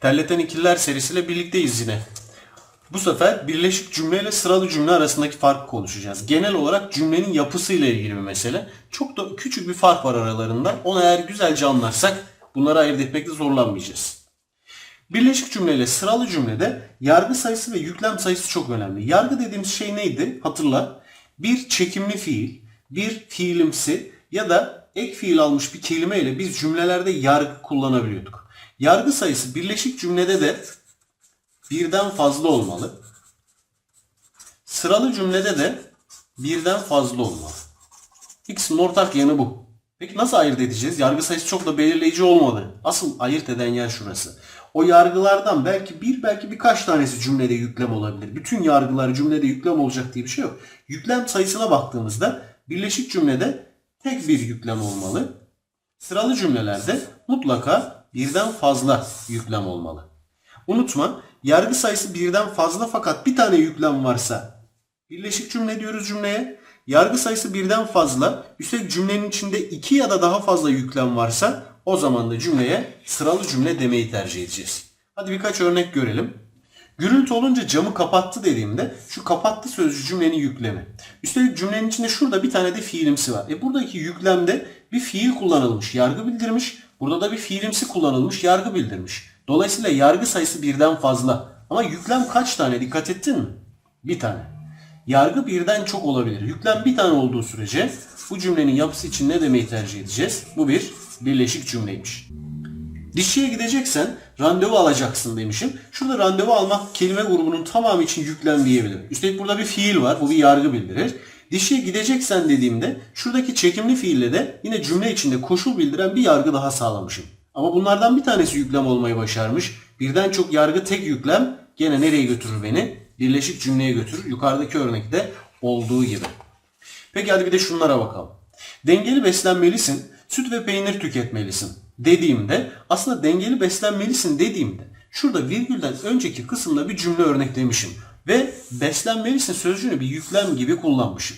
Terleten ikililer serisiyle birlikteyiz yine. Bu sefer birleşik cümle ile sıralı cümle arasındaki farkı konuşacağız. Genel olarak cümlenin yapısıyla ilgili bir mesele. Çok da küçük bir fark var aralarında. Onu eğer güzelce anlarsak bunları ayırt etmekte zorlanmayacağız. Birleşik cümle ile sıralı cümlede yargı sayısı ve yüklem sayısı çok önemli. Yargı dediğimiz şey neydi? Hatırla. Bir çekimli fiil, bir fiilimsi ya da ek fiil almış bir kelime ile biz cümlelerde yargı kullanabiliyorduk. Yargı sayısı birleşik cümlede de birden fazla olmalı. Sıralı cümlede de birden fazla olmalı. İkisinin ortak yanı bu. Peki nasıl ayırt edeceğiz? Yargı sayısı çok da belirleyici olmadı. Asıl ayırt eden yer şurası. O yargılardan belki bir belki birkaç tanesi cümlede yüklem olabilir. Bütün yargılar cümlede yüklem olacak diye bir şey yok. Yüklem sayısına baktığımızda birleşik cümlede tek bir yüklem olmalı. Sıralı cümlelerde mutlaka birden fazla yüklem olmalı. Unutma yargı sayısı birden fazla fakat bir tane yüklem varsa birleşik cümle diyoruz cümleye. Yargı sayısı birden fazla üstelik cümlenin içinde iki ya da daha fazla yüklem varsa o zaman da cümleye sıralı cümle demeyi tercih edeceğiz. Hadi birkaç örnek görelim. Gürültü olunca camı kapattı dediğimde şu kapattı sözcüğü cümlenin yüklemi. Üstelik cümlenin içinde şurada bir tane de fiilimsi var. E buradaki yüklemde bir fiil kullanılmış, yargı bildirmiş. Burada da bir fiilimsi kullanılmış, yargı bildirmiş. Dolayısıyla yargı sayısı birden fazla. Ama yüklem kaç tane dikkat ettin mi? Bir tane. Yargı birden çok olabilir. Yüklem bir tane olduğu sürece bu cümlenin yapısı için ne demeyi tercih edeceğiz? Bu bir birleşik cümleymiş. Dişçiye gideceksen randevu alacaksın demişim. Şurada randevu almak kelime grubunun tamamı için yüklem diyebilirim. Üstelik burada bir fiil var. Bu bir yargı bildirir. Dişçiye gideceksen dediğimde şuradaki çekimli fiille de yine cümle içinde koşul bildiren bir yargı daha sağlamışım. Ama bunlardan bir tanesi yüklem olmayı başarmış. Birden çok yargı tek yüklem gene nereye götürür beni? Birleşik cümleye götürür. Yukarıdaki örnekte olduğu gibi. Peki hadi bir de şunlara bakalım. Dengeli beslenmelisin, süt ve peynir tüketmelisin dediğimde aslında dengeli beslenmelisin dediğimde şurada virgülden önceki kısımda bir cümle örneklemişim. Ve beslenmelisin sözcüğünü bir yüklem gibi kullanmışım.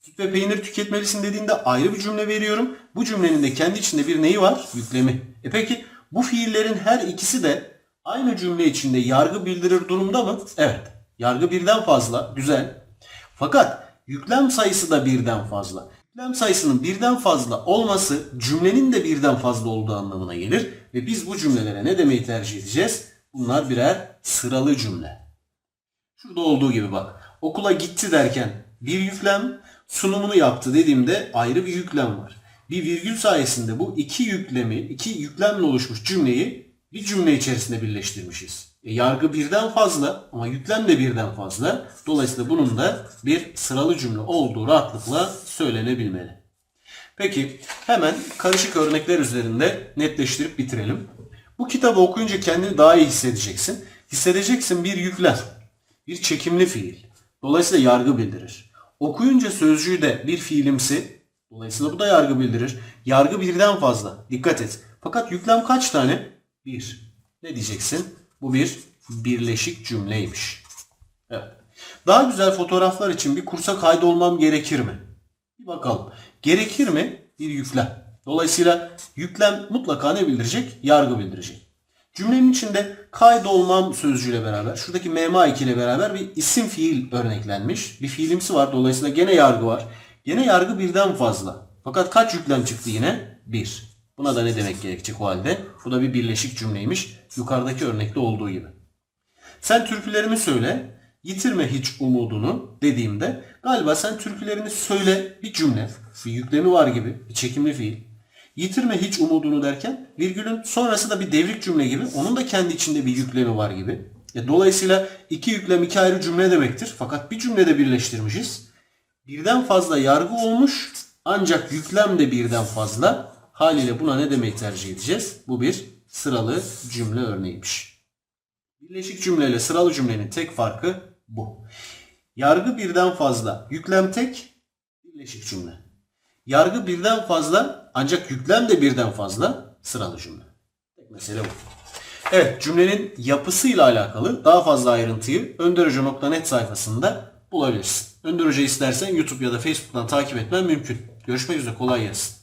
Süt ve peynir tüketmelisin dediğinde ayrı bir cümle veriyorum. Bu cümlenin de kendi içinde bir neyi var? Yüklemi. E peki bu fiillerin her ikisi de aynı cümle içinde yargı bildirir durumda mı? Evet. Yargı birden fazla. Güzel. Fakat yüklem sayısı da birden fazla. Yüklem sayısının birden fazla olması cümlenin de birden fazla olduğu anlamına gelir. Ve biz bu cümlelere ne demeyi tercih edeceğiz? Bunlar birer sıralı cümle. Şurada olduğu gibi bak. Okula gitti derken bir yüklem, sunumunu yaptı dediğimde ayrı bir yüklem var. Bir virgül sayesinde bu iki yüklemi, iki yüklemle oluşmuş cümleyi bir cümle içerisinde birleştirmişiz. E, yargı birden fazla ama yüklem de birden fazla. Dolayısıyla bunun da bir sıralı cümle olduğu rahatlıkla söylenebilmeli. Peki hemen karışık örnekler üzerinde netleştirip bitirelim. Bu kitabı okuyunca kendini daha iyi hissedeceksin. Hissedeceksin bir yüklem, bir çekimli fiil. Dolayısıyla yargı bildirir. Okuyunca sözcüğü de bir fiilimsi. Dolayısıyla bu da yargı bildirir. Yargı birden fazla. Dikkat et. Fakat yüklem kaç tane? Bir. Ne diyeceksin? Bu bir birleşik cümleymiş. Evet. Daha güzel fotoğraflar için bir kursa kaydolmam gerekir mi? Bir bakalım. Gerekir mi? Bir yüklem. Dolayısıyla yüklem mutlaka ne bildirecek? Yargı bildirecek. Cümlenin içinde kaydolmam sözcüğüyle beraber, şuradaki mema 2 ile beraber bir isim fiil örneklenmiş. Bir fiilimsi var. Dolayısıyla gene yargı var. Gene yargı birden fazla. Fakat kaç yüklem çıktı yine? Bir. Buna da ne demek gerekecek o halde? Bu da bir birleşik cümleymiş. Yukarıdaki örnekte olduğu gibi. Sen türkülerimi söyle, yitirme hiç umudunu dediğimde galiba sen türkülerini söyle bir cümle, bir yüklemi var gibi, bir çekimli fiil. Yitirme hiç umudunu derken virgülün sonrası da bir devrik cümle gibi, onun da kendi içinde bir yüklemi var gibi. E, dolayısıyla iki yüklem iki ayrı cümle demektir. Fakat bir cümlede birleştirmişiz. Birden fazla yargı olmuş ancak yüklem de birden fazla. Haliyle buna ne demeyi tercih edeceğiz? Bu bir sıralı cümle örneğiymiş. Birleşik cümle ile sıralı cümlenin tek farkı bu. Yargı birden fazla, yüklem tek, birleşik cümle. Yargı birden fazla ancak yüklem de birden fazla sıralı cümle. Tek mesele bu. Evet cümlenin yapısıyla alakalı daha fazla ayrıntıyı önderhoca.net sayfasında bulabilirsin. Önder Hoca istersen YouTube ya da Facebook'tan takip etmen mümkün. Görüşmek üzere kolay gelsin.